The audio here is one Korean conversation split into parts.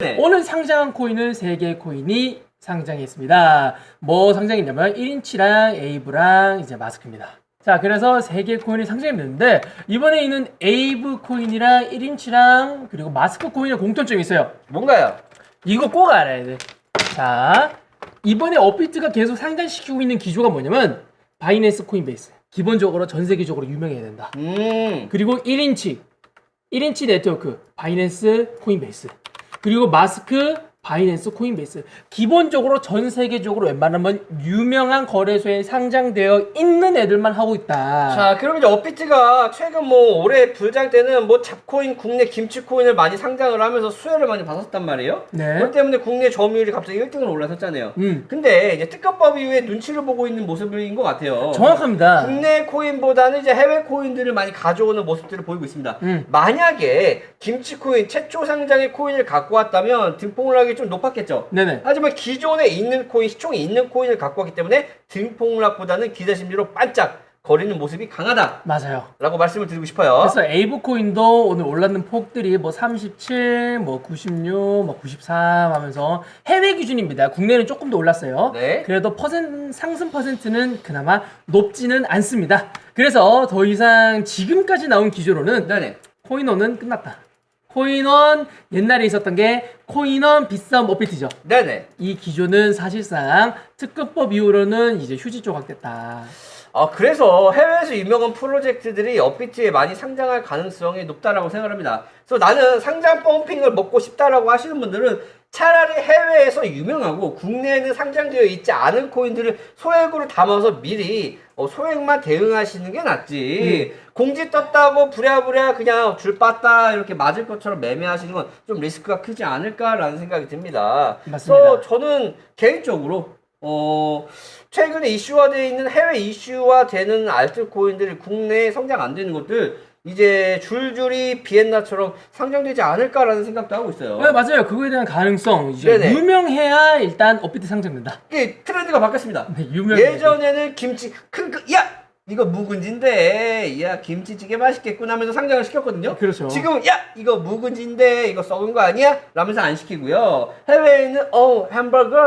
네. 오늘 상장한 코인은 3개의 코인이 상장했습니다. 뭐 상장했냐면 1인치랑 에이브랑 이제 마스크입니다. 자, 그래서 3개의 코인이 상장했는데 이번에 있는 에이브 코인이랑 1인치랑 그리고 마스크 코인의 공통점이 있어요. 뭔가요? 이거 꼭 알아야 돼. 자, 이번에 업비트가 계속 상장시키고 있는 기조가 뭐냐면 바이낸스 코인베이스. 기본적으로 전 세계적으로 유명해야 된다. 음. 그리고 1인치 1인치 네트워크 바이낸스 코인베이스 그리고 마스크 바이낸스 코인베이스 기본적으로 전 세계적으로 웬만하면 유명한 거래소에 상장되어 있는 애들만 하고 있다 자, 그럼 이제 업비트가 최근 뭐 올해 불장 때는 뭐 잡코인, 국내 김치코인을 많이 상장을 하면서 수혜를 많이 받았단 말이에요. 네. 그것 때문에 국내 점유율이 갑자기 1등으로 올라섰잖아요. 음 근데 이제 특허법 이후에 눈치를 보고 있는 모습인 것 같아요. 정확합니다 국내 코인보다는 이제 해외 코인들을 많이 가져오는 모습들을 보이고 있습니다. 음. 만약에 김치 코인 최초 상장의 코인을 갖고 왔다면 등폭락이 좀 높았겠죠. 네네 하지만 기존에 있는 코인, 시총에 있는 코인을 갖고 왔기 때문에 등폭락보다는 기대 심리로 반짝 거리는 모습이 강하다라고 맞아요 말씀을 드리고 싶어요. 그래서 에이브 코인도 오늘 올랐는 폭들이 뭐 37, 뭐 96, 뭐 93 하면서 해외 기준입니다. 국내는 조금 더 올랐어요. 네. 그래도 퍼센 상승 퍼센트는 그나마 높지는 않습니다. 그래서 더 이상 지금까지 나온 기조로는 네네. 코인원은 끝났다. 코인원 옛날에 있었던 게 코인원 비싸움 업비트죠. 네네. 이 기조는 사실상 특급법 이후로는 이제 휴지 조각됐다. 아, 그래서 해외에서 유명한 프로젝트들이 업비트에 많이 상장할 가능성이 높다라고 생각합니다. 그래서 나는 상장 펌핑을 먹고 싶다라고 하시는 분들은 차라리 해외에서 유명하고 국내에는 상장되어 있지 않은 코인들을 소액으로 담아서 미리 어, 소액만 대응하시는 게 낫지. 공지 떴다고 부랴부랴 그냥 줄 빠따 이렇게 맞을 것처럼 매매하시는 건 좀 리스크가 크지 않을까라는 생각이 듭니다. 맞습니다. 그래서 저는 개인적으로 어 최근에 이슈화되어 있는 해외 이슈화되는 알트 코인들이 국내에 성장 안 되는 것들 이제 줄줄이 비엔나처럼 상장되지 않을까라는 생각도 하고 있어요. 네, 맞아요. 그거에 대한 가능성 이제 네네. 유명해야 일단 업비트 상장된다. 이게 트렌드가 바뀌었습니다. 네, 유명. 예전에는 김치 큰그 야! 이거 묵은지인데 야 김치찌개 맛있겠구나 하면서 상장을 시켰거든요. 그렇죠. 지금은 야 이거 묵은지인데 이거 썩은 거 아니야? 라면서 안 시키고요. 해외에는 어 햄버거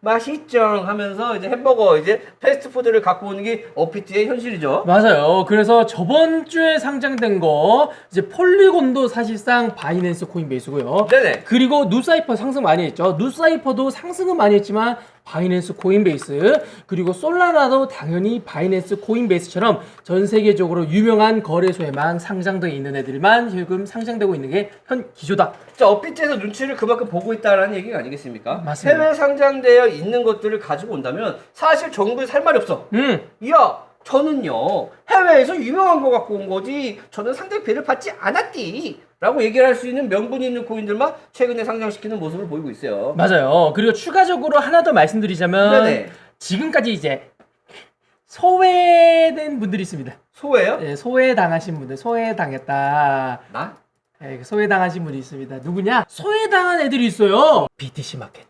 맛있죠 하면서 이제 햄버거 이제 패스트푸드를 갖고 오는 게 어피트의 현실이죠. 맞아요. 그래서 저번 주에 상장된 거 이제 폴리곤도 사실상 바이낸스 코인베이스고요. 네네. 그리고 누사이퍼 상승 많이 했죠. 누사이퍼도 상승은 많이 했지만 바이낸스 코인베이스 그리고 솔라나도 당연히 바이낸스 코인베이스처럼 전 세계적으로 유명한 거래소에만 상장되어 있는 애들만 지금 상장되고 있는 게 현 기조다. 자, 업비트에서 눈치를 그만큼 보고 있다라는 얘기가 아니겠습니까? 맞습니다. 해외 상장되어 있는 것들을 가지고 온다면 사실 정부에 살 말이 없어. 음. 야, 저는요 해외에서 유명한 거 갖고 온 거지. 저는 상대 배를 받지 않았디. 라고 얘기를 할 수 있는 명분이 있는 코인들만 최근에 상장시키는 모습을 보이고 있어요. 맞아요. 그리고 추가적으로 하나 더 말씀드리자면 네네. 지금까지 이제 소외된 분들이 있습니다. 소예요? 예, 소외당하신 분들, 소외당했다. 나? 예, 소외당하신 분이 있습니다. 누구냐? 소외당한 애들이 있어요. BTC 마켓.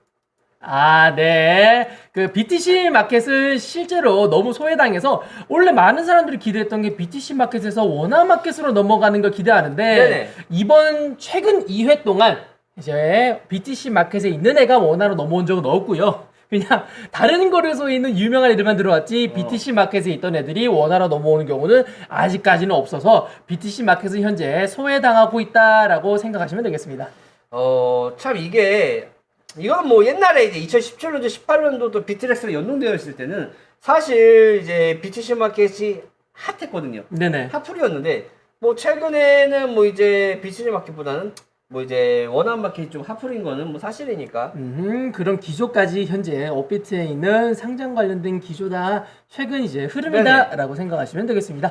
아, 네. 그 BTC 마켓은 실제로 너무 소외당해서 원래 많은 사람들이 기대했던 게 BTC 마켓에서 원화 마켓으로 넘어가는 걸 기대하는데 네네. 이번 최근 2회 동안 이제 BTC 마켓에 있는 애가 원화로 넘어온 적은 없고요. 그냥 다른 거래소에 있는 유명한 애들만 들어왔지 BTC 마켓에 있던 애들이 원화로 넘어오는 경우는 아직까지는 없어서 BTC 마켓은 현재 소외당하고 있다라고 생각하시면 되겠습니다. 어, 참 이게 이건 뭐 옛날에 이제 2017년도 18년도도 비트렉스랑 연동되어 있을 때는 사실 이제 BTC 마켓이 핫했거든요. 네네. 핫풀이었는데 뭐 최근에는 뭐 이제 BTC 마켓보다는 뭐 이제 원화 마켓이 좀 핫풀인 거는 뭐 사실이니까 음, 그런 기조까지 현재 업비트에 있는 상장 관련된 기조다 최근 이제 흐름이다라고 생각하시면 되겠습니다.